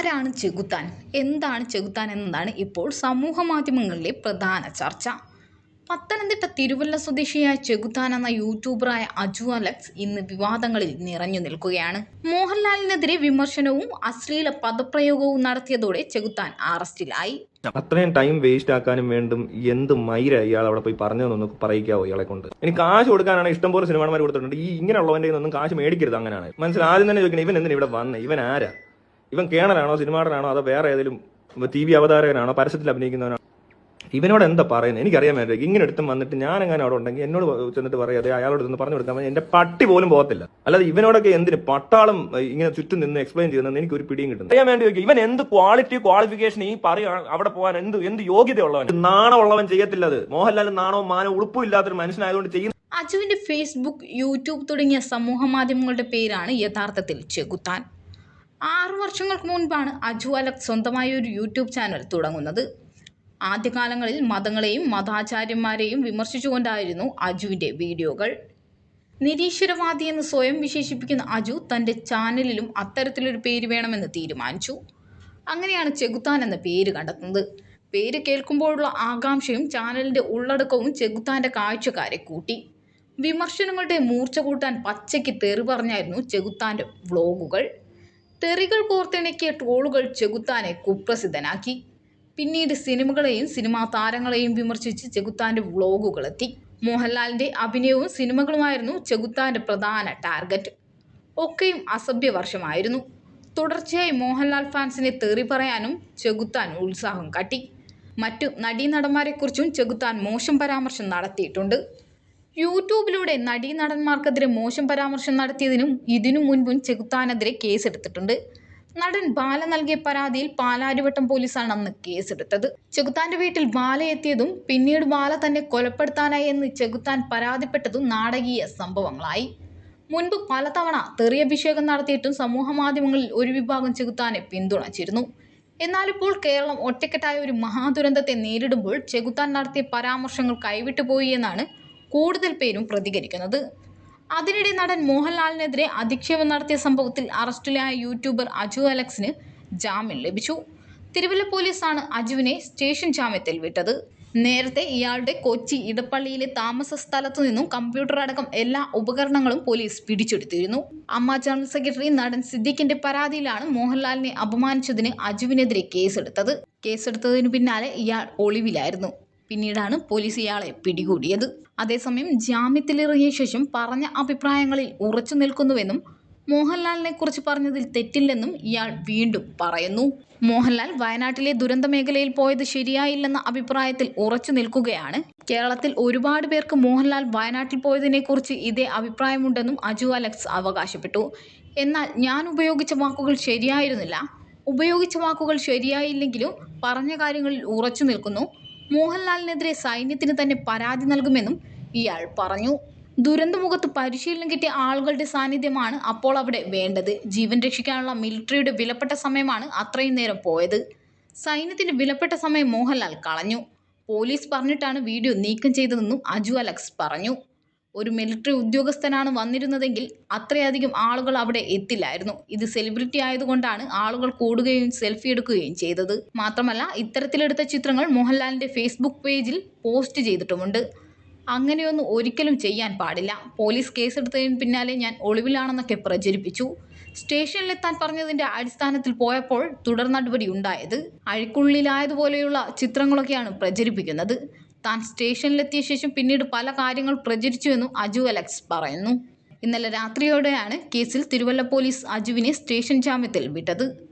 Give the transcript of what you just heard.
ആരാണ് ചെകുത്താൻ? എന്താണ് ചെകുത്താൻ എന്നതാണ് ഇപ്പോൾ സമൂഹ മാധ്യമങ്ങളിലെ പ്രധാന ചർച്ച. പത്തനംതിട്ട തിരുവല്ല സ്വദേശിയായ ചെകുത്താൻ എന്ന യൂട്യൂബറായ അജു അലക്സ് ഇന്ന് വിവാദങ്ങളിൽ നിറഞ്ഞു നിൽക്കുകയാണ്. മോഹൻലാലിനെതിരെ വിമർശനവും അശ്ലീല പദപ്രയോഗവും നടത്തിയതോടെ ചെകുത്താൻ അറസ്റ്റിലായി. അത്രയും ടൈം വേസ്റ്റ് ആക്കാനും വേണ്ടും എന്ത് മൈര ഇയാൾ അവിടെ പോയി പറഞ്ഞതെന്നൊന്ന് പറയിക്കാവോ ഇയാളെ കൊണ്ട്? എനിക്ക് കാശ് കൊടുക്കാനാണ് ഇഷ്ടംപോലെ സിനിമാന്മാർ കൊടുത്തിട്ടുണ്ട്. ഈ ഇങ്ങനെയുള്ളവന്റെ ഒന്നും കാശ് മേടിക്കരുത് അങ്ങനെയാണ്. മനസ്സിലാദ്യം തന്നെ ചോദിക്കണം ഇവൻ എന്തിനാ ഇവിടെ വന്നേ? ഇവൻ ആരാ? ഇവൻ കേണലാണോ സിനിമാടനാണോ അതോ വേറെ ഏതെങ്കിലും ടി വി അവതാരകനാണോ പരസ്യത്തിൽ അഭിനയിക്കുന്നവനാണോ? ഇവനോട് എന്താ പറയുന്നത്? എനിക്കറിയാൻ വേണ്ടി ഇങ്ങനെ എടുത്തും വന്നിട്ട് ഞാൻ എങ്ങനെ അവിടെ ഉണ്ടെങ്കിൽ എന്നോട് ചെന്നിട്ട് പറയാതെ അയാളോട് ഒന്ന് പറഞ്ഞു കൊടുക്കാൻ എന്റെ പട്ടി പോലും പോകത്തില്ല. അല്ലാതെ ഇവനോടൊക്കെ എന്തിന് പട്ടാളം ഇങ്ങനെ ചുറ്റും നിന്ന് എക്സ്പ്ലെയിൻ ചെയ്യുന്നത് എനിക്ക് ഒരു പിടിയും കിട്ടുന്നു അറിയാൻ വേണ്ടി ഇവൻ എന്ത് ക്വാളിറ്റി ക്വാളിഫിക്കേഷൻ ഈ പറയുക അവിടെ പോകാൻ എന്ത് എന്ത് യോഗ്യതയുള്ളവൻ? നാണമുള്ളവൻ ചെയ്യത്തില്ല അത്. മോഹൻലാൽ നാണവും മാനവും ഉളുപ്പും ഇല്ലാത്തൊരു മനുഷ്യനായതുകൊണ്ട് ചെയ്യുന്ന അജുവിന്റെ ഫേസ്ബുക്ക് യൂട്യൂബ് തുടങ്ങിയ സമൂഹ മാധ്യമങ്ങളുടെ പേരാണ് യഥാർത്ഥത്തിൽ ചെകുത്താൻ. ആറു വർഷങ്ങൾക്ക് മുൻപാണ് അജു അലക് സ്വന്തമായി ഒരു യൂട്യൂബ് ചാനൽ തുടങ്ങുന്നത്. ആദ്യകാലങ്ങളിൽ മതങ്ങളെയും മതാചാര്യന്മാരെയും വിമർശിച്ചുകൊണ്ടായിരുന്നു അജുവിന്റെ വീഡിയോകൾ. നിരീശ്വരവാദി എന്ന് സ്വയം വിശേഷിപ്പിക്കുന്ന അജു തന്റെ ചാനലിലും അത്തരത്തിലൊരു പേര് വേണമെന്ന് തീരുമാനിച്ചു. അങ്ങനെയാണ് ചെകുത്താൻ എന്ന പേര് കണ്ടെത്തുന്നത്. പേര് കേൾക്കുമ്പോഴുള്ള ആകാംക്ഷയും ചാനലിന്റെ ഉള്ളടക്കവും ചെകുത്താന്റെ കാഴ്ചക്കാരെ കൂട്ടി. വിമർശനങ്ങളുടെ മൂർച്ച കൂട്ടാൻ പച്ചയ്ക്ക് തെറി പറഞ്ഞായിരുന്നു ചെകുത്താന്റെ വ്ളോഗുകൾ. തെറികൾ കോർത്തിണക്കിയ ട്രോളുകൾ ചെകുത്താനെ കുപ്രസിദ്ധനാക്കി. പിന്നീട് സിനിമകളെയും സിനിമാ താരങ്ങളെയും വിമർശിച്ച് ചെകുത്താന്റെ വ്ളോഗുകളെത്തി മോഹൻലാലിന്റെ അഭിനയവും സിനിമകളുമായിരുന്നു ചെകുത്താന്റെ പ്രധാന ടാർഗറ്റ്. ഒക്കെയും അസഭ്യ വർഷമായിരുന്നു. തുടർച്ചയായി മോഹൻലാൽ ഫാൻസിനെ തെറി പറയാനും ചെകുത്താൻ ഉത്സാഹം കാട്ടി. മറ്റു നടീനടന്മാരെക്കുറിച്ചും ചെകുത്താൻ മോശം പരാമർശം നടത്തിയിട്ടുണ്ട്. യൂട്യൂബിലൂടെ നടീനടന്മാർക്കെതിരെ മോശം പരാമർശം നടത്തിയതിനും ഇതിനു മുൻപും ചെകുത്താനെതിരെ കേസെടുത്തിട്ടുണ്ട്. നടൻ ബാല നൽകിയ പരാതിയിൽ പാലാരിവട്ടം പോലീസാണ് അന്ന് കേസെടുത്തത്. ചെകുത്താന്റെ വീട്ടിൽ ബാല എത്തിയതും പിന്നീട് ബാല തന്നെ കൊലപ്പെടുത്താനായി എന്ന് ചെകുത്താൻ പരാതിപ്പെട്ടതും നാടകീയ സംഭവങ്ങളായി. മുൻപ് പലതവണ തെറിയഭിഷേകം നടത്തിയിട്ടും സമൂഹ മാധ്യമങ്ങളിൽ ഒരു വിഭാഗം ചെകുത്താനെ പിന്തുണച്ചിരുന്നു. എന്നാലിപ്പോൾ കേരളം ഒറ്റക്കെട്ടായ ഒരു മഹാദുരന്തത്തെ നേരിടുമ്പോൾ ചെകുത്താൻ നടത്തിയ പരാമർശങ്ങൾ കൈവിട്ടുപോയി എന്നാണ് കൂടുതൽ പേരും പ്രതികരിക്കുന്നത്. അതിനിടെ നടൻ മോഹൻലാലിനെതിരെ അധിക്ഷേപം നടത്തിയ സംഭവത്തിൽ അറസ്റ്റിലായ യൂട്യൂബർ അജു അലക്സിന് ജാമ്യം ലഭിച്ചു. തിരുവല്ല പോലീസാണ് അജുവിനെ സ്റ്റേഷൻ ജാമ്യത്തിൽ വിട്ടത്. നേരത്തെ ഇയാളുടെ കൊച്ചി ഇടപ്പള്ളിയിലെ താമസ സ്ഥലത്തു നിന്നും കമ്പ്യൂട്ടർ അടക്കം എല്ലാ ഉപകരണങ്ങളും പോലീസ് പിടിച്ചെടുത്തിരുന്നു. അമ്മ ജനറൽ സെക്രട്ടറി നടൻ സിദ്ദിഖിന്റെ പരാതിയിലാണ് മോഹൻലാലിനെ അപമാനിച്ചതിന് അജുവിനെതിരെ കേസെടുത്തത്. കേസെടുത്തതിനു പിന്നാലെ ഇയാൾ ഒളിവിലായിരുന്നു. പിന്നീടാണ് പോലീസ് ഇയാളെ പിടികൂടിയത്. അതേസമയം ജാമ്യത്തിലിറങ്ങിയ ശേഷം പറഞ്ഞ അഭിപ്രായങ്ങളിൽ ഉറച്ചു നിൽക്കുന്നുവെന്നും മോഹൻലാലിനെ കുറിച്ച് പറഞ്ഞതിൽ തെറ്റില്ലെന്നും ഇയാൾ വീണ്ടും പറയുന്നു. മോഹൻലാൽ വയനാട്ടിലെ ദുരന്ത മേഖലയിൽ പോയത് ശരിയായില്ലെന്ന അഭിപ്രായത്തിൽ ഉറച്ചു നിൽക്കുകയാണ്. കേരളത്തിൽ ഒരുപാട് പേർക്ക് മോഹൻലാൽ വയനാട്ടിൽ പോയതിനെക്കുറിച്ച് ഇതേ അഭിപ്രായമുണ്ടെന്നും അജു അലക്സ് അവകാശപ്പെട്ടു. എന്നാൽ ഞാൻ ഉപയോഗിച്ച വാക്കുകൾ ശരിയായിരുന്നില്ല. ഉപയോഗിച്ച വാക്കുകൾ ശരിയായില്ലെങ്കിലും പറഞ്ഞ കാര്യങ്ങളിൽ ഉറച്ചു നിൽക്കുന്നു. മോഹൻലാലിനെതിരെ സൈന്യത്തിന് തന്നെ പരാതി നൽകുമെന്നും ഇയാൾ പറഞ്ഞു. ദുരന്തമുഖത്ത് പരിശീലനം കിട്ടിയ ആളുകളുടെ സാന്നിധ്യമാണ് അപ്പോൾ അവിടെ വേണ്ടത്. ജീവൻ രക്ഷിക്കാനുള്ള മിലിറ്ററിയുടെ വിലപ്പെട്ട സമയമാണ് അത്രയും നേരം പോയത്. സൈന്യത്തിന്റെ വിലപ്പെട്ട സമയം മോഹൻലാൽ കളഞ്ഞു. പോലീസ് പറഞ്ഞിട്ടാണ് വീഡിയോ നീക്കം ചെയ്തതെന്നും അജു അലക്സ് പറഞ്ഞു. ഒരു മിലിറ്ററി ഉദ്യോഗസ്ഥനാണ് വന്നിരുന്നതെങ്കിൽ അത്രയധികം ആളുകൾ അവിടെ എത്തില്ലായിരുന്നു. ഇത് സെലിബ്രിറ്റി ആയതുകൊണ്ടാണ് ആളുകൾ കൂടുകയും സെൽഫി എടുക്കുകയും ചെയ്തത്. മാത്രമല്ല ഇത്തരത്തിലെടുത്ത ചിത്രങ്ങൾ മോഹൻലാലിന്റെ ഫേസ്ബുക്ക് പേജിൽ പോസ്റ്റ് ചെയ്തിട്ടുമുണ്ട്. അങ്ങനെയൊന്നും ഒരിക്കലും ചെയ്യാൻ പാടില്ല. പോലീസ് കേസെടുത്തതിന് പിന്നാലെ ഞാൻ ഒളിവിലാണെന്നൊക്കെ പ്രചരിപ്പിച്ചു. സ്റ്റേഷനിലെത്താൻ പറഞ്ഞതിന്റെ അടിസ്ഥാനത്തിൽ പോയപ്പോൾ തുടർ നടപടി ഉണ്ടായത്. അഴിക്കുള്ളിലായതുപോലെയുള്ള ചിത്രങ്ങളൊക്കെയാണ് പ്രചരിപ്പിക്കുന്നത്. താൻ സ്റ്റേഷനിലെത്തിയ ശേഷം പിന്നീട് പല കാര്യങ്ങൾ പ്രചരിച്ചുവെന്നും അജു അലക്സ് പറയുന്നു. ഇന്നലെ രാത്രിയോടെയാണ് കേസിൽ തിരുവല്ല പോലീസ് അജുവിനെ സ്റ്റേഷൻ ജാമ്യത്തിൽ വിട്ടത്.